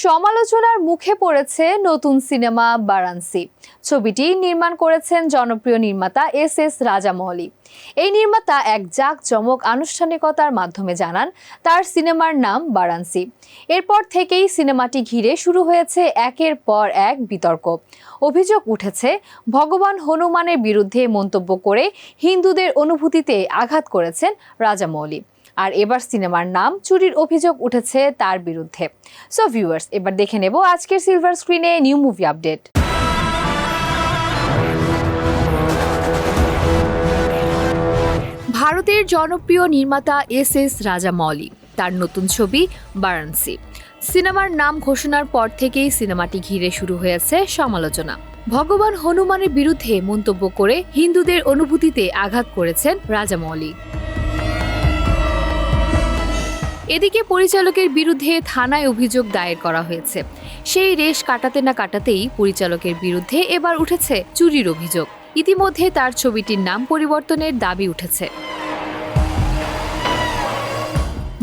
সমালোচনার মুখে পড়েছে নতুন সিনেমা বারাণসী। ছবিটি নির্মাণ করেছেন জনপ্রিয় নির্মাতা এস এস রাজামৌলি এই নির্মাতা এক জাক জাঁকজমক আনুষ্ঠানিকতার মাধ্যমে জানান, তার সিনেমার নাম বারাণসী। এরপর থেকেই সিনেমাটি ঘিরে শুরু হয়েছে একের পর এক বিতর্ক। অভিযোগ উঠেছে, ভগবান হনুমানের বিরুদ্ধে মন্তব্য করে হিন্দুদের অনুভূতিতে আঘাত করেছেন রাজামৌলি আর এবার সিনেমার নাম চুরির অভিযোগ উঠেছে তার বিরুদ্ধে। সো ভিউয়ার্স এবার দেখে নেব আজকের সিলভার স্ক্রিনে নিউ মুভি আপডেট ভারতের জনপ্রিয় নির্মাতা এস এস রাজামৌলি, তার নতুন ছবি বারাণসী। সিনেমার নাম ঘোষণার পর থেকেই সিনেমাটি ঘিরে শুরু হয়েছে সমালোচনা। ভগবান হনুমানের বিরুদ্ধে মন্তব্য করে হিন্দুদের অনুভূতিতে আঘাত করেছেন রাজামৌলি। এদিকে পরিচালকের বিরুদ্ধে থানায় অভিযোগ দায়ের করা হয়েছে। সেই রেশ কাটাতে না কাটাতেই পরিচালকের বিরুদ্ধে এবার উঠেছে চুরির অভিযোগ। ইতিমধ্যে তার ছবিটির নাম পরিবর্তনের দাবি উঠেছে।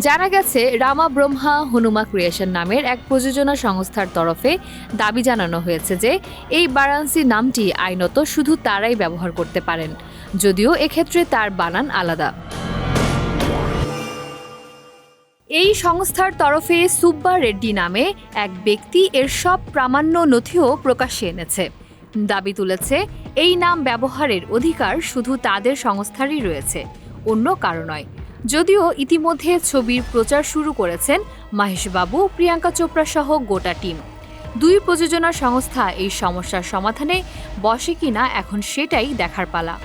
জানা গেছে, রামা ব্রহ্মা হনুমা ক্রিয়েশন নামের এক প্রযোজনা সংস্থার তরফে দাবি জানানো হয়েছে যে, এই বারাণসী নামটি আইনত শুধু তারাই ব্যবহার করতে পারেন, যদিও এক্ষেত্রে তার বানান আলাদা। এই সংস্থার তরফে সুব্বা রেড্ডি নামে এক ব্যক্তি এর সব প্রামাণ্য নথিও প্রকাশ্যে এনেছে। দাবি তুলেছে, এই নাম ব্যবহারের অধিকার শুধু তাদের সংস্থারই রয়েছে, অন্য কারও নয়। যদিও ইতিমধ্যে ছবির প্রচার শুরু করেছেন মাহেশবাবু, প্রিয়াঙ্কা চোপড়া সহ গোটা টিম। দুই প্রযোজনা সংস্থা এই সমস্যার সমাধানে বসে কিনা এখন সেটাই দেখার পালা।